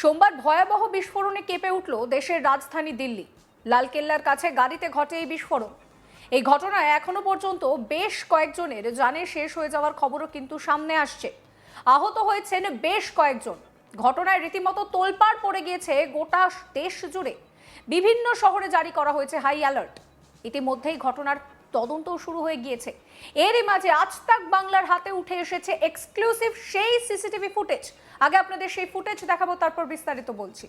সোমবার ভয়াবহ বিস্ফোরণে কেঁপে উঠল দেশের রাজধানী দিল্লি। লালকেল্লার কাছে গাড়িতে ঘটে এই বিস্ফোরণ। এই ঘটনায় এখনও পর্যন্ত বেশ কয়েকজনের জানে শেষ হয়ে যাওয়ার খবরও কিন্তু সামনে আসছে। আহত হয়েছেন বেশ কয়েকজন। ঘটনায় রীতিমতো তোলপাড় পড়ে গিয়েছে গোটা দেশ জুড়ে। বিভিন্ন শহরে জারি করা হয়েছে হাই অ্যালার্ট। ইতিমধ্যেই ঘটনার তদন্তও শুরু হয়ে গিয়েছে। এরই মাঝে আজ তাক বাংলার হাতে উঠে এসেছে এক্সক্লুসিভ সেই সিসিটিভি ফুটেজ। আগে আপনাদের সেই ফুটেজ দেখাবো তারপর বিস্তারিত বলছি।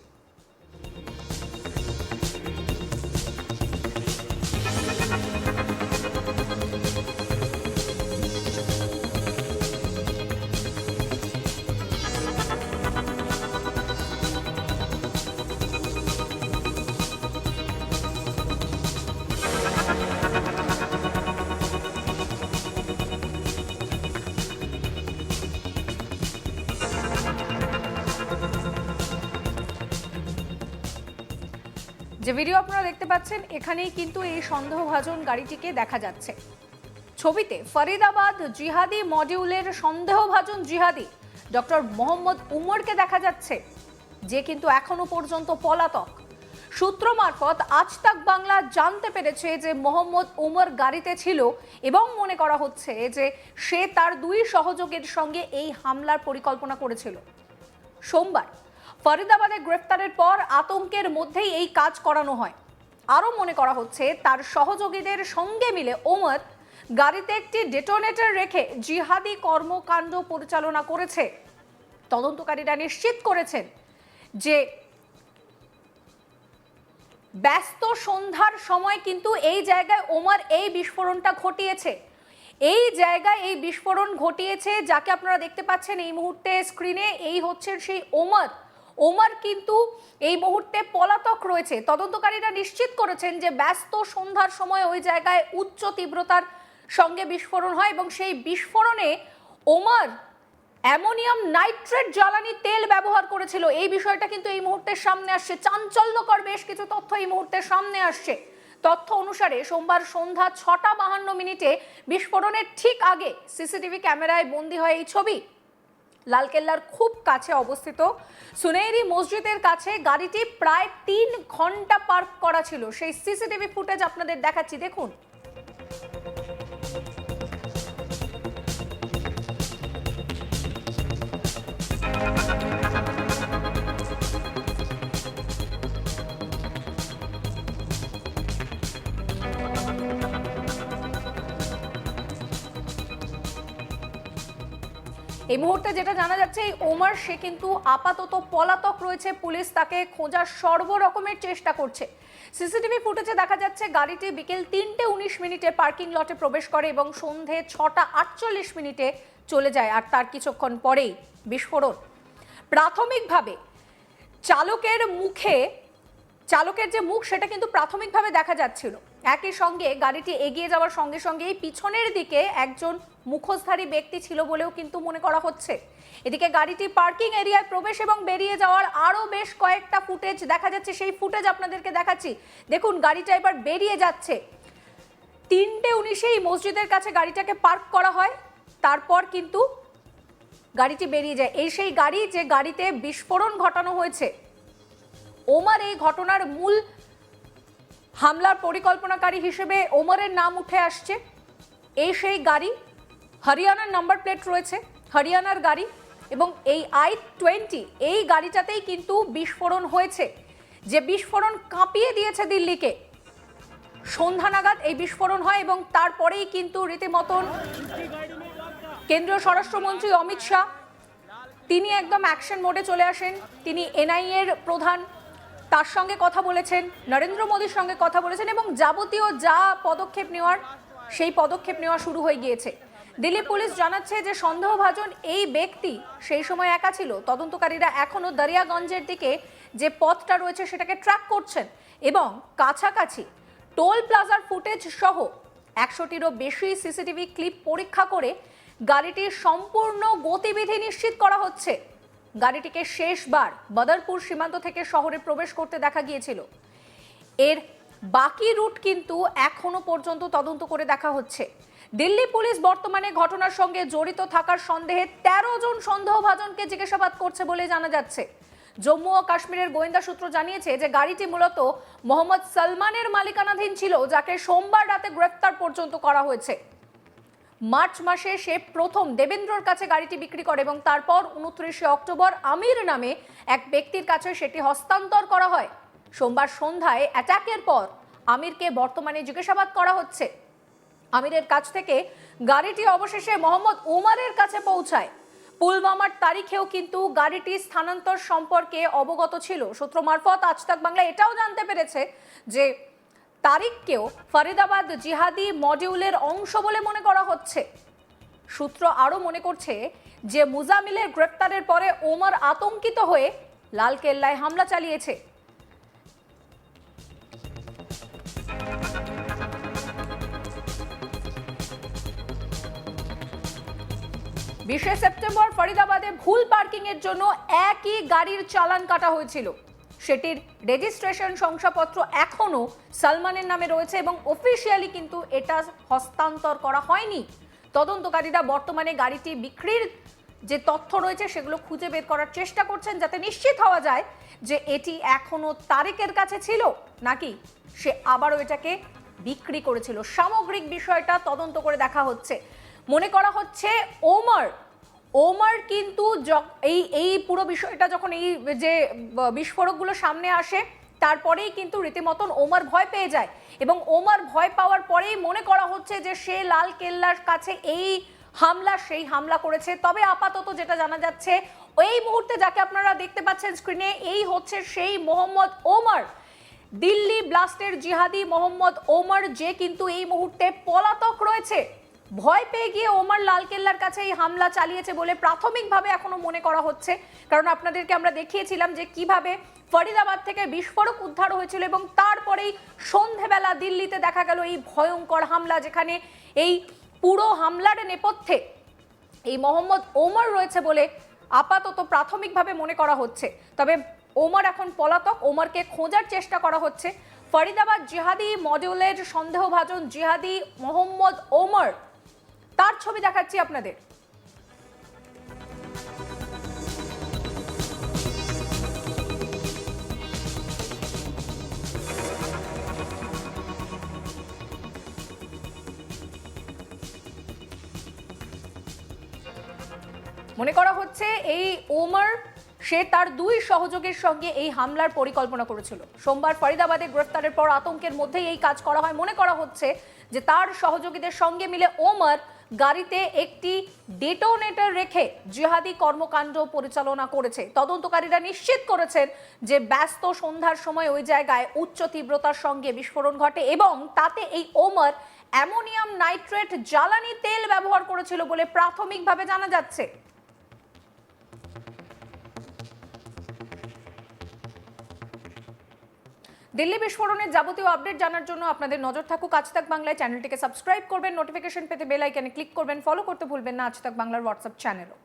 যে ভিডিও আপনারা দেখতে পাচ্ছেন, এখানেই কিন্তু এই সন্দেহভাজন গাড়িটিকে দেখা যাচ্ছে। ছবিতে ফরিদাবাদ জিহাদি মডিউলের সন্দেহভাজন জিহাদি, ডক্টর মোহাম্মদ উমরকে দেখা যাচ্ছে, যে কিন্তু এখনও পর্যন্ত পলাতক। সূত্র মারফত আজ তাক বাংলা জানতে পেরেছে যে মোহাম্মদ উমর গাড়িতে ছিল এবং মনে করা হচ্ছে যে সে তার দুই সহযোগীর সঙ্গে এই হামলার পরিকল্পনা করেছিল। সোমবার ফরিদাবাদে গ্রেফতারের পর আতঙ্কের মধ্যেই এই কাজ করানো হয়। আরও মনে করা হচ্ছে, তার সহযোগীদের সঙ্গে মিলে ওমর গাড়িতে একটি ডেটোনেটর রেখে জিহাদি কর্মকাণ্ড পরিচালনা করেছে। তদন্তকারীরা নিশ্চিত করেছেন যে ব্যস্ত সন্ধ্যার সময় কিন্তু এই জায়গায় ওমর এই বিস্ফোরণটা ঘটিয়েছে। এই জায়গায় এই বিস্ফোরণ ঘটিয়েছে, যাকে আপনারা দেখতে পাচ্ছেন এই মুহূর্তে স্ক্রিনে এই হচ্ছে সেই ওমর। ওমর কিন্তু এই মুহূর্তে পলাতক রয়েছে। তদন্তকারীরা নিশ্চিত করেছেন যে ব্যস্ত সন্ধ্যার সময় ওই জায়গায় উচ্চ তীব্রতার সঙ্গে বিস্ফোরণ হয় এবং সেই বিস্ফোরণে ওমর অ্যামোনিয়াম নাইট্রেট জ্বালানি তেল ব্যবহার করেছিল। এই বিষয়টা কিন্তু এই মুহূর্তে সামনে আসছে। চাঞ্চল্যকর বেশ কিছু তথ্য এই মুহূর্তে সামনে আসছে। তথ্য অনুসারে সোমবার সন্ধ্যা ছটা বাহান্ন মিনিটে বিস্ফোরণের ঠিক আগে সিসিটিভি ক্যামেরায় বন্দী হয় এই ছবি। লালকেল্লার খুব কাছে অবস্থিত। সুনেরি মসজিদের কাছে গাড়িটি প্রায় তিন ঘণ্টা পার্ক করা ছিল। সেই সিসিটিভি ফুটেজ আপনাদের দেখাচ্ছি, দেখুন। এই মুহূর্তে যেটা জানা যাচ্ছে, এই ওমর সে কিন্তু আপাতত পলাতক রয়েছে। পুলিশ তাকে খোঁজার সর্বরকমের চেষ্টা করছে। সিসিটিভি ফুটেজে দেখা যাচ্ছে, গাড়িটি বিকেল তিনটে উনিশ মিনিটে পার্কিং লটে প্রবেশ করে এবং সন্ধে ছটা আটচল্লিশ মিনিটে চলে যায়, আর তার কিছুক্ষণ পরেই বিস্ফোরণ। প্রাথমিকভাবে চালকের মুখে, চালকের যে মুখ, সেটা কিন্তু প্রাথমিকভাবে দেখা যাচ্ছিল। একই সঙ্গে গাড়িটি এগিয়ে যাওয়ার সঙ্গে সঙ্গেই পিছনের দিকে একজন মুখোশধারী ব্যক্তি ছিল বলেও কিন্তু মনে করা হচ্ছে। এদিকে গাড়িটি পার্কিং এরিয়ায় প্রবেশ এবং বেরিয়ে যাওয়ার আরও বেশ কয়েকটা ফুটেজ দেখা যাচ্ছে। সেই ফুটেজ আপনাদেরকে দেখাচ্ছি। দেখুন, গাড়িটা এবার বেরিয়ে যাচ্ছে। তিনটে উনিশেই মসজিদের কাছে গাড়িটাকে পার্ক করা হয়। তারপর কিন্তু গাড়িটি বেরিয়ে যায়। এই সেই গাড়ি যে গাড়িতে বিস্ফোরণ ঘটানো হয়েছে। ওমার এই ঘটনার মূল হামলার পরিকল্পনাকারী হিসেবে ওমরের নাম উঠে আসছে। এই সেই গাড়ি, হরিয়ানার নাম্বার প্লেট রয়েছে, হরিয়ানার গাড়ি এবং এই আই টোয়েন্টি এই গাড়িটাতেই কিন্তু বিস্ফোরণ হয়েছে। যে বিস্ফোরণ কাঁপিয়ে দিয়েছে দিল্লিকে। সন্ধ্যা নাগাদ এই বিস্ফোরণ হয় এবং তারপরেই কিন্তু রীতিমতন কেন্দ্রীয় স্বরাষ্ট্রমন্ত্রী অমিত শাহ, তিনি একদম অ্যাকশন মোডে চলে আসেন। তিনি এনআইএর প্রধান। তার সঙ্গে কথা বলেছেন, নরেন্দ্র মোদীর সঙ্গে কথা বলেছেন এবং যাবতীয় যা পদক্ষেপ নেওয়ার, সেই পদক্ষেপ নেওয়া শুরু হয়ে গিয়েছে। দিল্লি পুলিশ জানাচ্ছে যে সন্দেহভাজন এই ব্যক্তি সেই সময় একা ছিল। তদন্তকারীরা এখনও দরিয়াগঞ্জের দিকে যে পথটা রয়েছে সেটাকে ট্র্যাক করছেন এবং কাছাকাছি টোল প্লাজার ফুটেজ সহ একশোটিরও বেশি সিসিটিভি ক্লিপ পরীক্ষা করে গাড়িটির সম্পূর্ণ গতিবিধি নিশ্চিত করা হচ্ছে। গাড়িটিকে শেষবার বদরপুর সীমান্ত থেকে শহরে প্রবেশ করতে দেখা গিয়েছিল। এর বাকি রুট কিন্তু এখনও পর্যন্ত তদন্ত করে দেখা হচ্ছে। দিল্লি পুলিশ বর্তমানে ঘটনার সঙ্গে জড়িত থাকার সন্দেহে তেরো জন সন্দেহভাজনকে জিজ্ঞাসাবাদ করছে বলে জানা যাচ্ছে। জম্মু ও কাশ্মীরের গোয়েন্দা সূত্র জানিয়েছে যে গাড়িটি মূলত মোহাম্মদ সালমানের মালিকানাধীন ছিল, যাকে সোমবার রাতে গ্রেফতার পর্যন্ত করা হয়েছে। মার্চ মাসে সে প্রথম দেবেন্দ্রর কাছে গাড়িটি বিক্রি করে এবং তারপর উনত্রিশে অক্টোবর আমির নামে এক ব্যক্তির কাছে সেটি হস্তান্তর করা হয়। সোমবার সন্ধ্যায় অ্যাটাকের পর আমিরকে বর্তমানে জিজ্ঞাসাবাদ করা হচ্ছে। আমিরের কাছ থেকে গাড়িটি অবশেষে মোহাম্মদ উমারের কাছে পৌঁছায়। পুলওয়ামার তারিখেও কিন্তু গাড়িটি স্থানান্তর সম্পর্কে অবগত ছিল। সূত্র মারফত আজ তাক বাংলা এটাও জানতে পেরেছে যে তারিখকেও ফরিদাবাদ জিহাদি মডিউলের অংশ বলে মনে করা হচ্ছে। সূত্র আরও মনে করছে যে মুজামিলের গ্রেপ্তারের পরে ওমর আতঙ্কিত হয়ে লালকেল্লায় হামলা চালিয়েছে। বিশে সেপ্টেম্বর ফরিদাবাদে ভুল পার্কিং এর জন্য একই গাড়ির চালান কাটা হয়েছিল। সেটির রেজিস্ট্রেশন শংসাপত্র এখনও সালমানের নামে রয়েছে এবং অফিসিয়ালি কিন্তু এটা হস্তান্তর করা হয়নি। তদন্তকারীরা বর্তমানে গাড়িটি বিক্রির যে তথ্য রয়েছে সেগুলো খুঁজে বের করার চেষ্টা করছেন যাতে নিশ্চিত হওয়া যায় যে এটি এখনও তারেকের কাছে ছিল নাকি সে আবারও এটাকে বিক্রি করেছিল। সামগ্রিক বিষয়টা তদন্ত করে দেখা হচ্ছে। মনে করা হচ্ছে ওমর ওমর কিন্তু এই এই পুরো বিষয়টা যখন এই যে বিস্ফোরকগুলো সামনে আসে, তারপরেই কিন্তু রীতিমতন ওমার ভয় পেয়ে যায়। এবং ওমার ভয় পাওয়ার পরেই মনে করা হচ্ছে যে, সে লাল কেল্লার কাছে এই হামলা, সেই হামলা করেছে। তবে আপাতত যেটা জানা যাচ্ছে, এই মুহূর্তে যাকে আপনারা দেখতে পাচ্ছেন স্ক্রিনে এই হচ্ছে সেই মোহাম্মদ ওমর। দিল্লি ব্লাস্টের জিহাদি মোহাম্মদ ওমর, যে কিন্তু এই মুহূর্তে পলাতক রয়েছে। ভয় পেয়ে গিয়ে ওমর লালকেল্লার কাছে এই হামলা চালিয়েছে বলে প্রাথমিকভাবে এখনও মনে করা হচ্ছে। কারণ আপনাদেরকে আমরা দেখিয়েছিলাম যে কীভাবে ফরিদাবাদ থেকে বিস্ফোরক উদ্ধার হয়েছিল এবং তারপরেই সন্ধেবেলা দিল্লিতে দেখা গেল এই ভয়ঙ্কর হামলা যেখানে এই পুরো হামলার নেপথ্যে এই মোহাম্মদ ওমর রয়েছে বলে আপাতত প্রাথমিকভাবে মনে করা হচ্ছে। তবে ওমর এখন পলাতক, ওমরকে খোঁজার চেষ্টা করা হচ্ছে। ফরিদাবাদ জিহাদি মডিউলের সন্দেহভাজন জিহাদি মোহাম্মদ ওমর তার ছবি দেখাচ্ছি আপনাদের। মনে করা হচ্ছে এই ওমর, সে তার দুই সহযোগীর সঙ্গে এই হামলার পরিকল্পনা করেছিল। সোমবার ফরিদাবাদে গ্রেফতারের পর আতঙ্কের মধ্যেই এই কাজ করা হয়। মনে করা হচ্ছে যে তার সহযোগীদের সঙ্গে মিলে ওমর গাড়িতে একটি ডেটোনেটর রেখে জিহাদি কর্মকাণ্ড পরিচালনা করেছে। তদন্তকারীরা নিশ্চিত করেছেন যে ব্যস্ত সন্ধ্যার সময় ওই জায়গায় উচ্চ তীব্রতার সঙ্গে বিস্ফোরণ ঘটে এবং তাতে এই ওমর অ্যামোনিয়াম নাইট্রেট জ্বালানি তেল ব্যবহার করেছিল বলে প্রাথমিকভাবে জানা যাচ্ছে। দিল্লি বিস্ফোরণের যাবতীয় আপডেট জানার জন্য আপনাদের নজর থাকুক আজ তাক বাংলায়। চ্যানেলটিকে সাবস্ক্রাইব করবেন, নোটিফিকেশন পেতে বেল আইকনে ক্লিক করবেন, ফলো করতে ভুলবেন না। আজ তাক বাংলার হোয়াটসঅ্যাপ চ্যানেলও